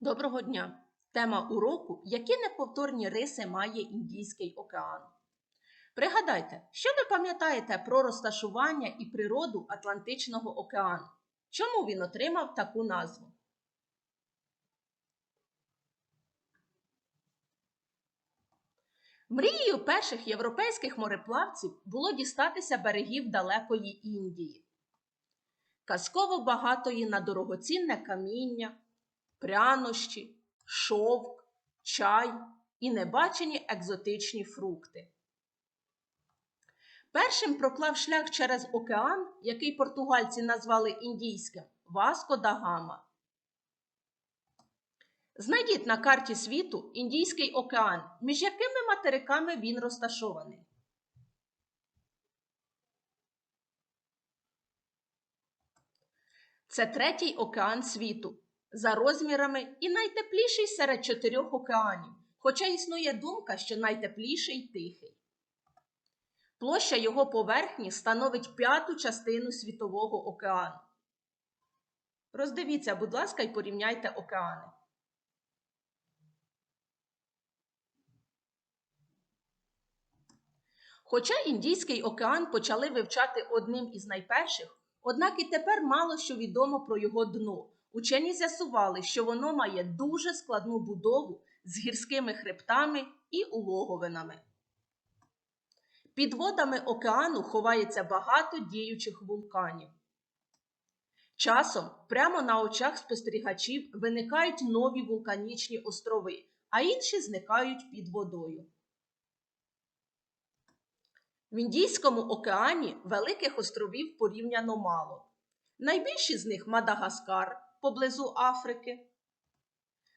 Доброго дня! Тема уроку Які неповторні риси має Індійський океан? Пригадайте, що ви пам'ятаєте про розташування і природу Атлантичного океану? Чому він отримав таку назву? Мрією перших європейських мореплавців було дістатися берегів далекої Індії, казково багатої на дорогоцінне каміння, прянощі, шовк, чай і небачені екзотичні фрукти. Першим проклав шлях через океан, який португальці назвали індійським, Васко да Гама. Знайдіть на карті світу Індійський океан, між якими материками він розташований. Це третій океан світу, за розмірами і найтепліший серед чотирьох океанів, хоча існує думка, що найтепліший тихий. Площа його поверхні становить п'яту частину Світового океану. Роздивіться, будь ласка, і порівняйте океани. Хоча Індійський океан почали вивчати одним із найперших, однак і тепер мало що відомо про його дно. Учені з'ясували, що воно має дуже складну будову з гірськими хребтами і улоговинами. Під водами океану ховається багато діючих вулканів. Часом прямо на очах спостерігачів виникають нові вулканічні острови, а інші зникають під водою. В Індійському океані великих островів порівняно мало. Найбільші з них Мадагаскар поблизу Африки,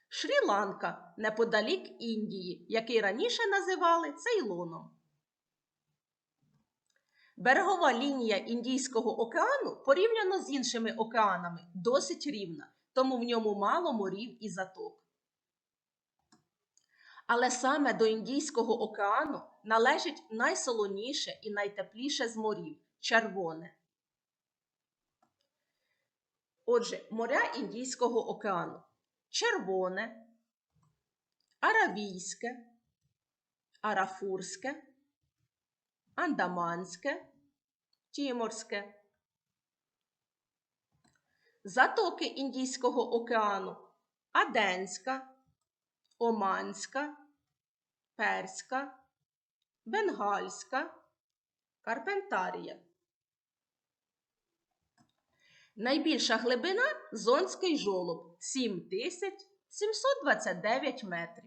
Шрі-Ланка неподалік Індії, який раніше називали Цейлоном. Берегова лінія Індійського океану порівняно з іншими океанами досить рівна, тому в ньому мало морів і заток. Але саме до Індійського океану належить найсолоніше і найтепліше з морів червоне. Отже, моря Індійського океану червоне, аравійське, арафурське, андаманське, тіморське. Затоки Індійського океану Аденська, Оманська, Перська, Бенгальська, Карпентарія. Найбільша глибина Зонський жолоб 7729 метрів.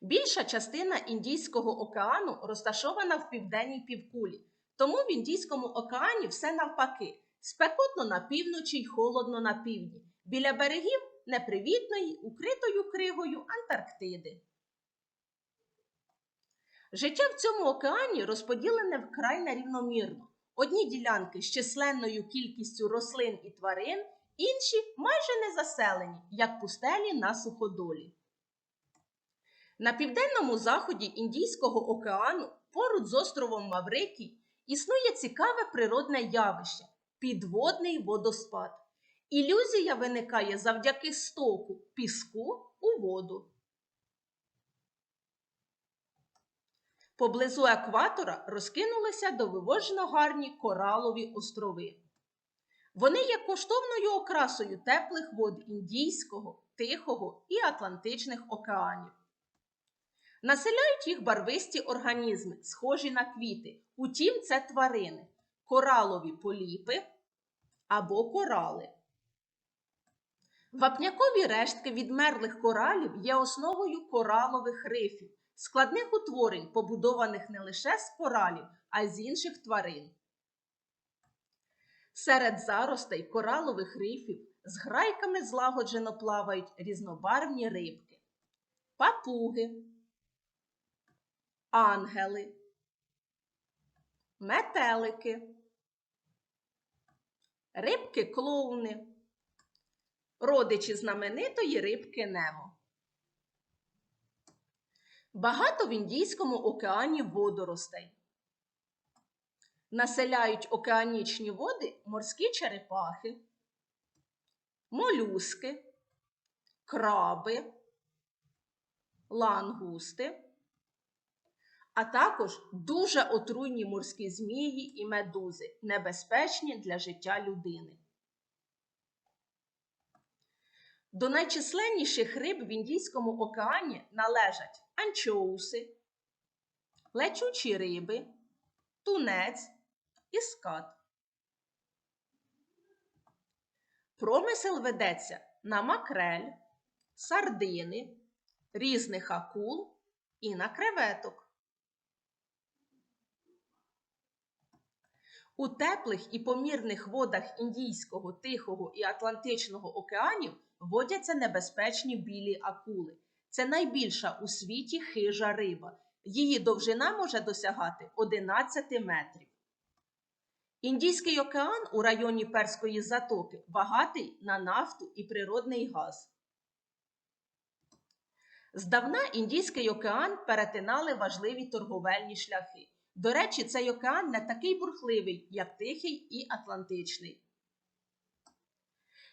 Більша частина Індійського океану розташована в південній півкулі, тому в Індійському океані все навпаки спекотно на півночі й холодно на півдні, біля берегів непривітної, укритою кригою Антарктиди. Життя в цьому океані розподілене вкрай нерівномірно. Одні ділянки з численною кількістю рослин і тварин, інші майже не заселені, як пустелі на суходолі. На південному заході Індійського океану, поруч з островом Маврикій, існує цікаве природне явище підводний водоспад. Ілюзія виникає завдяки стоку піску у воду. Поблизу екватора розкинулися довивожно гарні коралові острови. Вони є коштовною окрасою теплих вод Індійського, Тихого і Атлантичних океанів. Населяють їх барвисті організми, схожі на квіти. Утім, це тварини, коралові поліпи або корали. Вапнякові рештки відмерлих коралів є основою коралових рифів, складних утворень, побудованих не лише з коралів, а й з інших тварин. Серед заростей коралових рифів з грайками злагоджено плавають різнобарвні рибки, папуги, ангели, метелики, рибки клоуни, родичі знаменитої рибки Немо. Багато в Індійському океані водоростей. Населяють океанічні води морські черепахи, молюски, краби, лангусти, а також дуже отруйні морські змії і медузи, небезпечні для життя людини. До найчисленніших риб в Індійському океані належать анчоуси, лечучі риби, тунець і скат. Промисел ведеться на макрель, сардини, різних акул і на креветок. У теплих і помірних водах Індійського, Тихого і Атлантичного океанів водяться небезпечні білі акули. Це найбільша у світі хижа риба. Її довжина може досягати 11 метрів. Індійський океан у районі Перської затоки багатий на нафту і природний газ. Здавна Індійський океан перетинали важливі торговельні шляхи. До речі, цей океан не такий бурхливий, як Тихий і Атлантичний.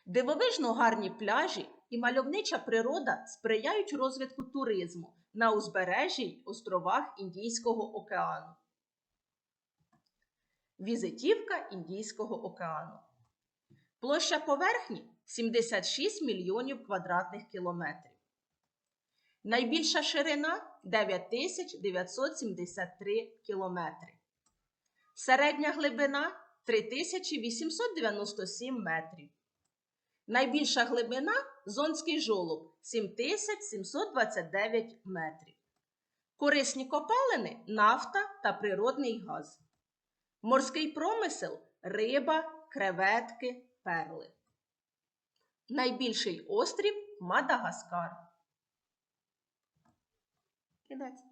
Дивовижно гарні пляжі і мальовнича природа сприяють розвитку туризму на узбережжі й островах Індійського океану. Візитівка Індійського океану. Площа поверхні 76 мільйонів квадратних кілометрів. Найбільша ширина 9973 кілометри. Середня глибина 3897 метрів. Найбільша глибина Зонський жолоб 7729 метрів. Корисні копалини нафта та природний газ. Морський промисел риба, креветки, перли. Найбільший острів Мадагаскар. Кінець.